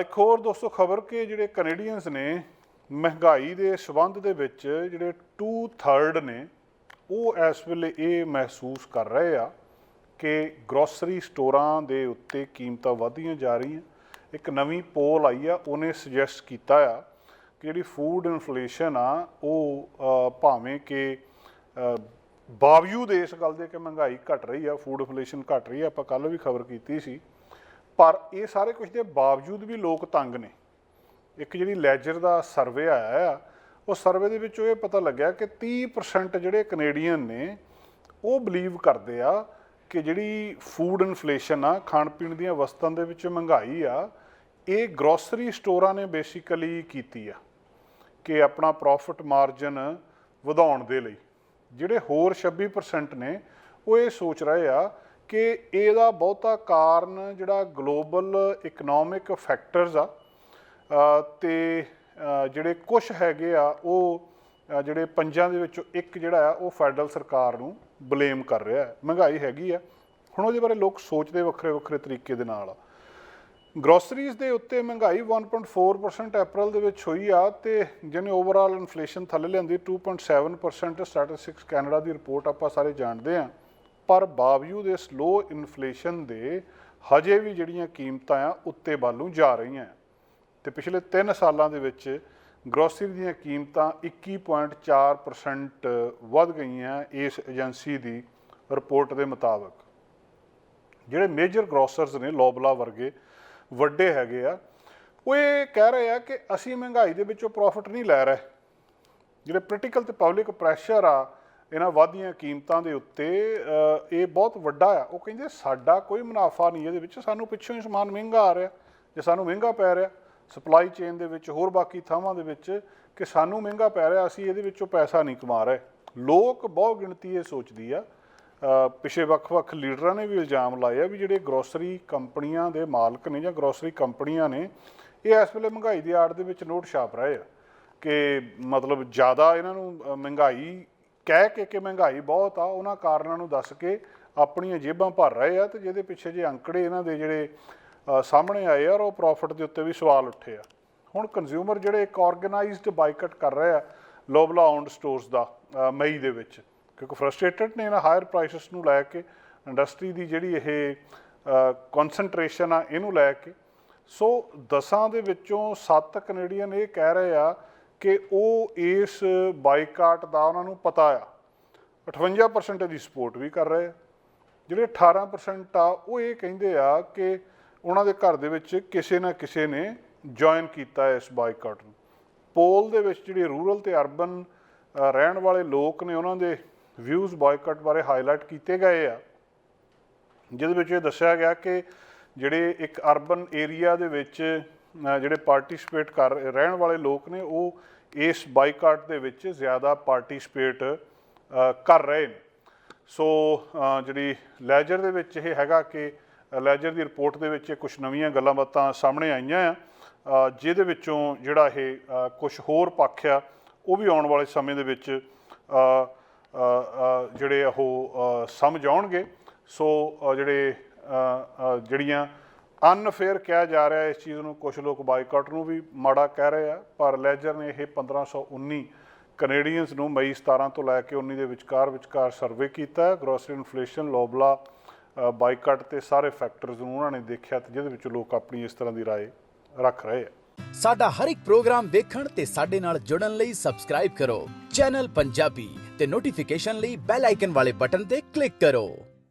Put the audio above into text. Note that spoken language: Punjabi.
ਇੱਕ ਹੋਰ ਦੋਸਤੋ, ਖਬਰ ਕਿ ਜਿਹੜੇ ਕੈਨੇਡੀਅਨਸ ਨੇ ਮਹਿੰਗਾਈ ਦੇ ਸਬੰਧ ਦੇ ਵਿੱਚ ਜਿਹੜੇ 2/3 ਨੇ, ਉਹ ਇਸ ਵੇਲੇ ਇਹ ਮਹਿਸੂਸ ਕਰ ਰਹੇ ਆ ਕਿ ਗਰੋਸਰੀ ਸਟੋਰਾਂ ਦੇ ਉੱਤੇ ਕੀਮਤਾਂ ਵਧਦੀਆਂ ਜਾ ਰਹੀਆਂ। ਇੱਕ ਨਵੀਂ ਪੋਲ ਆਈ ਆ, ਉਹਨੇ ਸੁਜੈਸਟ ਕੀਤਾ ਆ ਕਿ ਜਿਹੜੀ ਫੂਡ ਇਨਫਲੇਸ਼ਨ ਆ, ਉਹ ਭਾਵੇਂ ਕਿ ਬਾਵਜੂਦ ਇਸ ਗੱਲ ਦੇ ਕਿ ਮਹਿੰਗਾਈ ਘਟ ਰਹੀ ਆ ਫੂਡ ਇਨਫਲੇਸ਼ਨ ਘਟ ਰਹੀ ਆ, ਆਪਾਂ ਕੱਲ ਵੀ ਖਬਰ ਕੀਤੀ ਸੀ ਪਰ ਇਹ ਸਾਰੇ ਕੁਝ ਦੇ ਬਾਵਜੂਦ ਵੀ ਲੋਕ ਤੰਗ ਨੇ। ਇੱਕ ਜਿਹੜੀ ਲੈਜਰ ਦਾ ਸਰਵੇ ਆਇਆ ਆ, ਉਹ ਸਰਵੇ ਦੇ ਵਿੱਚ ਇਹ ਪਤਾ ਲੱਗਿਆ ਕਿ 30% ਜਿਹੜੇ ਕੈਨੇਡੀਅਨ ਨੇ, ਉਹ ਬਲੀਵ ਕਰਦੇ ਆ ਕਿ ਜਿਹੜੀ ਫੂਡ ਇਨਫਲੇਸ਼ਨ ਆ ਖਾਣ ਪੀਣ ਦੀਆਂ ਵਸਤਾਂ ਦੇ ਵਿੱਚ ਮਹਿੰਗਾਈ ਆ, ਇਹ ਗਰੋਸਰੀ ਸਟੋਰਾਂ ਨੇ ਬੇਸਿਕਲੀ ਕੀਤੀ ਆ ਕਿ ਆਪਣਾ ਪ੍ਰੋਫਿਟ ਮਾਰਜਨ ਵਧਾਉਣ ਦੇ ਲਈ। ਜਿਹੜੇ ਹੋਰ 26% ਨੇ, ਉਹ ਇਹ ਸੋਚ ਰਹੇ ਆ ਕਿ ਇਹਦਾ ਬਹੁਤਾ ਕਾਰਨ ਜਿਹੜਾ ਗਲੋਬਲ ਇਕਨੋਮਿਕ ਫੈਕਟਰਸ ਆ ਅ, ਤੇ ਜਿਹੜੇ ਕੁਝ ਹੈਗੇ ਆ ਉਹ ਜਿਹੜੇ ਪੰਜਾਂ ਦੇ ਵਿੱਚੋਂ ਇੱਕ ਜਿਹੜਾ ਆ ਉਹ ਫੈਡਰਲ ਸਰਕਾਰ ਨੂੰ ਬਲੇਮ ਕਰ ਰਿਹਾ ਹੈ। ਮਹਿੰਗਾਈ ਹੈਗੀ ਆ। ਹੁਣ ਉਹਦੇ ਬਾਰੇ ਲੋਕ ਸੋਚਦੇ ਵੱਖਰੇ ਵੱਖਰੇ ਤਰੀਕੇ ਦੇ ਨਾਲ ਆ। ਗਰੋਸਰੀਜ਼ ਦੇ ਉੱਤੇ ਮਹਿੰਗਾਈ 1.4% ਅਪ੍ਰੈਲ ਦੇ ਵਿੱਚ ਹੋਈ ਆ ਤੇ ਜਿਹਨੇ ਓਵਰਆਲ ਇਨਫਲੇਸ਼ਨ ਥੱਲੇ ਲਿਆਂਦੀ 2.7% ਸਟੈਟਿਸਟਿਕਸ ਕੈਨੇਡਾ ਦੀ ਰਿਪੋਰਟ ਆਪਾਂ ਸਾਰੇ ਜਾਣਦੇ ਆ। ਪਰ ਬਾਵਜੂਦ ਇਸ ਲੋ ਇਨਫਲੇਸ਼ਨ ਦੇ ਹਜੇ ਵੀ ਜਿਹੜੀਆਂ ਕੀਮਤਾਂ ਆ, ਉੱਤੇ ਵੱਲ ਜਾ ਰਹੀਆਂ ਤੇ ਪਿਛਲੇ 3 ਸਾਲਾਂ ਦੇ ਵਿੱਚ ਗਰੋਸਰੀ ਦੀਆਂ ਕੀਮਤਾਂ 21.4% ਵੱਧ ਗਈਆਂ ਇਸ ਏਜੰਸੀ ਦੀ ਰਿਪੋਰਟ ਦੇ ਮੁਤਾਬਕ। ਜਿਹੜੇ ਮੇਜਰ ਗਰੋਸਰਸ ਨੇ ਲੋਬਲਾ ਵਰਗੇ ਵੱਡੇ ਹੈਗੇ ਆ, ਉਹ ਇਹ ਕਹਿ ਰਹੇ ਆ ਕਿ ਅਸੀਂ ਮਹਿੰਗਾਈ ਦੇ ਵਿੱਚੋਂ ਪ੍ਰੋਫਿਟ ਨਹੀਂ ਲੈ ਰਹੇ। ਜਿਹੜੇ ਪੋਲੀਟੀਕਲ ਤੇ ਪਬਲਿਕ ਪ੍ਰੈਸ਼ਰ ਆ ਇਹਨਾਂ ਵਾਧੀਆਂ ਕੀਮਤਾਂ ਦੇ ਉੱਤੇ ਇਹ ਬਹੁਤ ਵੱਡਾ ਆ। ਉਹ ਕਹਿੰਦੇ ਸਾਡਾ ਕੋਈ ਮੁਨਾਫਾ ਨਹੀਂ ਇਹਦੇ ਵਿੱਚ ਸਾਨੂੰ ਪਿੱਛੋਂ ਹੀ ਸਮਾਨ ਮਹਿੰਗਾ ਆ ਰਿਹਾ। ਜੇ ਸਾਨੂੰ ਮਹਿੰਗਾ ਪੈ ਰਿਹਾ ਸਪਲਾਈ ਚੇਨ ਦੇ ਵਿੱਚ ਹੋਰ ਬਾਕੀ ਥਾਵਾਂ ਦੇ ਵਿੱਚ ਕਿ ਸਾਨੂੰ ਮਹਿੰਗਾ ਪੈ ਰਿਹਾ ਅਸੀਂ ਇਹਦੇ ਵਿੱਚੋਂ ਪੈਸਾ ਨਹੀਂ ਕਮਾ ਰਹੇ। ਲੋਕ ਬਹੁ ਗਿਣਤੀ ਇਹ ਸੋਚਦੀ ਆ। ਅ, ਪਿਛੇ ਵੱਖ-ਵੱਖ ਲੀਡਰਾਂ ਨੇ ਵੀ ਇਲਜ਼ਾਮ ਲਾਏ ਆ ਵੀ ਜਿਹੜੇ ਗਰੋਸਰੀ ਕੰਪਨੀਆਂ ਦੇ ਮਾਲਕ ਨੇ ਜਾਂ ਗਰੋਸਰੀ ਕੰਪਨੀਆਂ ਨੇ ਇਹ ਇਸ ਵੇਲੇ ਮਹਿੰਗਾਈ ਦੀ ਆੜ ਦੇ ਵਿੱਚ ਨੋਟ ਛਾਪ ਰਹੇ ਆ ਕਿ ਮਤਲਬ ਜ਼ਿਆਦਾ ਇਹਨਾਂ ਨੂੰ ਮਹਿੰਗਾਈ ਕਹਿ ਕੇ ਕਿ ਮਹਿੰਗਾਈ ਬਹੁਤ ਆ, ਉਹਨਾਂ ਕਾਰਨਾਂ ਨੂੰ ਦੱਸ ਕੇ ਆਪਣੀਆਂ ਜੇਬਾਂ ਭਰ ਰਹੇ ਆ ਤੇ ਜਿਹਦੇ ਪਿੱਛੇ ਜੇ ਅੰਕੜੇ ਇਹਨਾਂ ਦੇ ਜਿਹੜੇ ਸਾਹਮਣੇ ਆਏ ਆ ਔਰ ਉਹ ਪ੍ਰੋਫਿਟ ਦੇ ਉੱਤੇ ਵੀ ਸਵਾਲ ਉੱਠੇ ਆ। ਹੁਣ ਕੰਜ਼ਿਊਮਰ ਜਿਹੜੇ ਇੱਕ ਆਰਗੇਨਾਈਜ਼ਡ ਬਾਈਕਟ ਕਰ ਰਹੇ ਆ ਲੋਬਲਾ ਓਨਡ ਸਟੋਰਸ ਦਾ ਮਈ ਦੇ ਵਿੱਚ, ਕਿਉਂਕਿ ਫਰਸਟ੍ਰੇਟਡ ਨੇ ਇਹਨਾਂ ਹਾਇਰ ਪ੍ਰਾਈਸਸ ਨੂੰ ਲੈ ਕੇ ਇੰਡਸਟਰੀ ਦੀ ਜਿਹੜੀ ਇਹ ਕਨਸੈਂਟਰੇਸ਼ਨ ਆ ਇਹਨੂੰ ਲੈ ਕੇ। ਸੋ ਦਸਾਂ ਦੇ ਵਿੱਚੋਂ 7 ਕੈਨੇਡੀਅਨ ਇਹ ਕਹਿ ਰਹੇ ਆ ਕਿ ਉਹ ਇਸ ਬਾਈਕਾਟ ਦਾ ਉਹਨਾਂ ਨੂੰ ਪਤਾ ਆ। 58% ਦੀ ਸਪੋਰਟ ਵੀ ਕਰ ਰਹੇ ਜਿਹੜੇ 18% ਆ, ਉਹ ਇਹ ਕਹਿੰਦੇ ਆ ਕਿ ਉਹਨਾਂ ਦੇ ਘਰ ਦੇ ਵਿੱਚ ਕਿਸੇ ਨਾ ਕਿਸੇ ਨੇ ਜੁਆਇਨ ਕੀਤਾ ਇਸ ਬਾਈਕਾਟ ਨੂੰ। ਪੋਲ ਦੇ ਵਿੱਚ ਜਿਹੜੇ ਰੂਰਲ ਤੇ ਅਰਬਨ ਰਹਿਣ ਵਾਲੇ ਲੋਕ ਨੇ, ਉਹਨਾਂ ਦੇ ਵਿਊਜ਼ ਬਾਈਕਾਟ ਬਾਰੇ ਹਾਈਲਾਈਟ ਕੀਤੇ ਗਏ ਆ। ਜਿਹਦੇ ਵਿੱਚ ਇਹ ਦੱਸਿਆ ਗਿਆ ਕਿ ਜਿਹੜੇ ਇੱਕ ਅਰਬਨ ਏਰੀਆ ਦੇ ਵਿੱਚ ਜਿਹੜੇ ਪਾਰਟਿਸਿਪੇਟ ਕਰ ਰਹਿਣ ਵਾਲੇ ਲੋਕ ਨੇ ਉਹ ਇਸ ਬਾਈਕਾਟ ਦੇ ਵਿੱਚ ਜ਼ਿਆਦਾ ਪਾਰਟਿਸਿਪੇਟ ਕਰ ਰਹੇ ਨੇ। ਸੋ ਜਿਹੜੀ ਲੈਜਰ ਦੇ ਵਿੱਚ ਇਹ ਹੈਗਾ ਕਿ ਲੈਜਰ ਦੀ ਰਿਪੋਰਟ ਦੇ ਵਿੱਚ ਕੁਝ ਨਵੀਆਂ ਗੱਲਾਂ ਬਾਤਾਂ ਸਾਹਮਣੇ ਆਈਆਂ ਆ। ਜਿਹਦੇ ਵਿੱਚੋਂ ਜਿਹੜਾ ਇਹ ਕੁਝ ਹੋਰ ਪੱਖ ਆ ਉਹ ਵੀ ਆਉਣ ਵਾਲੇ ਸਮੇਂ ਦੇ ਵਿੱਚ ਅ, ਅ, ਜਿਹੜੇ ਉਹ ਸਮਝ ਆਉਣਗੇ। ਸੋ ਜਿਹੜੇ ਜਿਹੜੀਆਂ ਅਨਫੇਅਰ ਕਿਹਾ ਜਾ ਰਿਹਾ ਇਸ ਚੀਜ਼ ਨੂੰ ਕੁਝ ਲੋਕ ਬਾਈਕਾਟ ਨੂੰ ਵੀ ਮਾੜਾ ਕਹਿ ਰਹੇ ਆ ਪਰ ਲੈਜਰ ਨੇ ਇਹ 1519 ਕੈਨੇਡੀਅਨਸ ਨੂੰ ਮਈ 17 ਤੋਂ ਲੈ ਕੇ 19 ਦੇ ਵਿਚਕਾਰ ਵਿਚਕਾਰ ਸਰਵੇ ਕੀਤਾ ਹੈ ਗਰੋਸਰੀ ਇਨਫਲੇਸ਼ਨ ਲੋਬਲਾ ਬਾਈਕਾਟ ਤੇ ਸਾਰੇ ਫੈਕਟਰਸ ਨੂੰ ਉਹਨਾਂ ਨੇ ਦੇਖਿਆ ਤੇ ਜਿਹਦੇ ਵਿੱਚ ਲੋਕ ਆਪਣੀ ਇਸ ਤਰ੍ਹਾਂ ਦੀ رائے ਰੱਖ ਰਹੇ ਆ ਸਾਡਾ ਹਰ ਇੱਕ ਪ੍ਰੋਗਰਾਮ ਦੇਖਣ ਤੇ ਸਾਡੇ ਨਾਲ ਜੁੜਨ ਲਈ ਸਬਸਕ੍ਰਾਈਬ ਕਰੋ ਚੈਨਲ ਪੰਜਾਬੀ ਤੇ ਨੋਟੀਫਿਕੇਸ਼ਨ ਲਈ ਬੈਲ ਆਈਕਨ ਵਾਲੇ ਬਟਨ ਤੇ ਕਲਿੱਕ ਕਰੋ